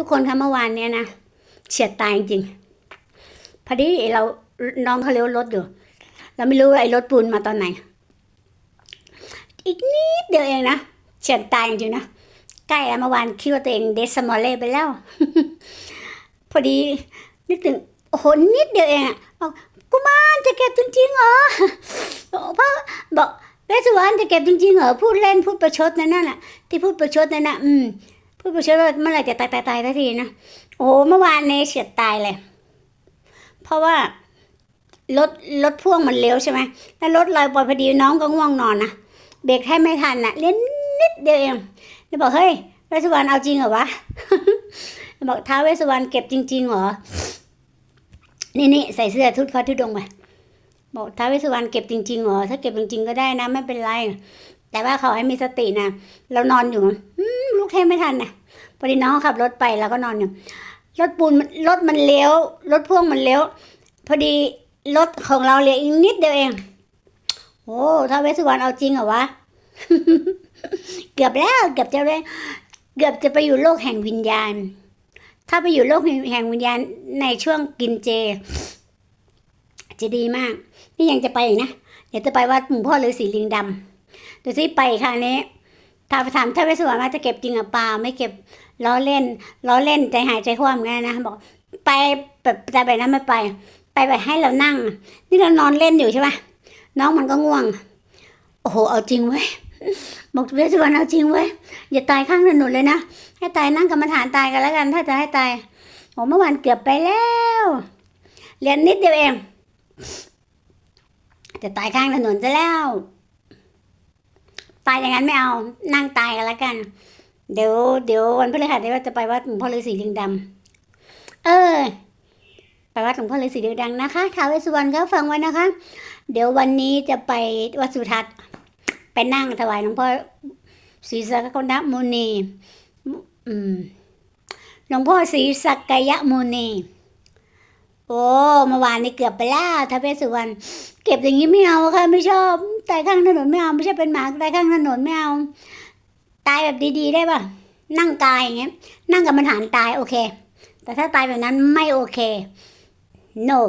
ทุกคนคะเมื่อวานเนี้ยนะเฉียดตายจริงพอดีเราน้องเขาเลี้ยวรถอยู่ เราไม่รู้ว่าไอ้รถปูนมาตอนไหน อีกนิดเดียวเองนะเฉียดตายจริงนะใกล้แล้วเมื่อวานคิดว่าตัวเองเดสมอลเล่ไปแล้ว พอดีนึกถึงโอ้โหนิดเดียวเองอะบอกกุมารจะเก็บจริงๆเหรอพ่อบอกเวสวรรณจะเก็บจริงๆเหรอพูดเล่นพูดประชดนั่นน่ะที่พูดประชดนั่นน่ะอืม พูดประชดว่าเมื่อไหร่จะตายตายตายสักทีนะโอ้โหเมื่อวานเนเฉียดตายเลย เพราะว่ารถรถพ่วงมันเร็วใช่ไหมแล้วรถลอยไปพอดีน้องก็ง่วงนอนนะเบรกให้ไม่ทันน่ะเล่นนิดเดียวเองแล้วบอกเฮ้ยเวสุวรรณเอาจริงเหรอวะบอกท้าเวสุวรรณเก็บจริงๆเหรอนี่นี่ใส่เสื้อทุดฟ้าทุดงไปบอกท้าเวสุวรรณเก็บจริงๆเหรอถ้าเก็บจริงๆก็ได้นะไม่เป็นไรแต่ว่าเขาให้มีสตินะเรานอนอยู่ ลูกเทไม่ทันนะพอดีน้องขับรถไปเราก็นอนอยู่รถปูนรถมันเลี้ยวรถพ่วงมันเลี้ยวพอดีรถของเราเลี้ยวอีกนิดเดียวเองโอ้ท้าเวสุวรรณเอาจริงเหรอวะเกือบแล้วเกือบจะเลยเกือบจะไปอยู่โลกแห่งวิญญาณ ถ้าไปอยู่โลกแห่งวิญญาณในช่วงกินเจ จะดีมาก นี่ยังจะไปอีกนะเดี๋ยวจะไปวัดหลวงพ่อฤาษีลิงดำดูสิไปคราวนี้ ถามถามถ้าไปสวนว่าจะเก็บจริงหรือเปล่าไม่เก็บล้อเล่นล้อเล่นใจหายใจคว่ำไงนะบอกไปแบบแต่แบบนั้นไม่ไป ไปแบบให้เรานั่ง นี่เรานอนเล่นอยู่ใช่ไหมน้องมันก็ง่วง โอ้โหเอาจริงเว้ยบอกเวสสุวรรณเอาจริงเว้ยอย่าตายข้างถนนเลยนะให้ตายนั่งกรรมฐานตายกันแล้วกัน ถ้าจะให้ตายโอ้เมื่อวานเกือบไปแล้วเรียญนิดเดียวเองจะตายข้างถนนซะแล้ว ตายอย่างนั้นไม่เอา นั่งตายกันแล้วกัน เดี๋ยวเดี๋ยววันพฤหัสนี้ว่าจะไปวัดหลวงพ่อฤาษีลิงดำเออ ไปวัดหลวงพ่อฤาษีลิงดำนะคะท้าวเวสสุวรรณก็ฟังไว้นะคะ เดี๋ยววันนี้จะไปวัดสุทัศน์ไปนั่งถวายหลวงพ่อศรีสักกนมุนี อืมหลวงพ่อศรีสักกยมุนี โอ้เมื่อวานนี้เกือบไปแล้วท้าเวสสุวรรณเก็บอย่างนี้ไม่เอาค่ะไม่ชอบตายข้างถนนไม่เอาไม่ใช่เป็นหมาตายข้างถนนไม่เอา ตายแบบดีๆ ได้ป่ะนั่งตายอย่างเงี้ย นั่งกับมันฐานตายโอเค แต่ถ้าตายแบบนั้นไม่โอเค no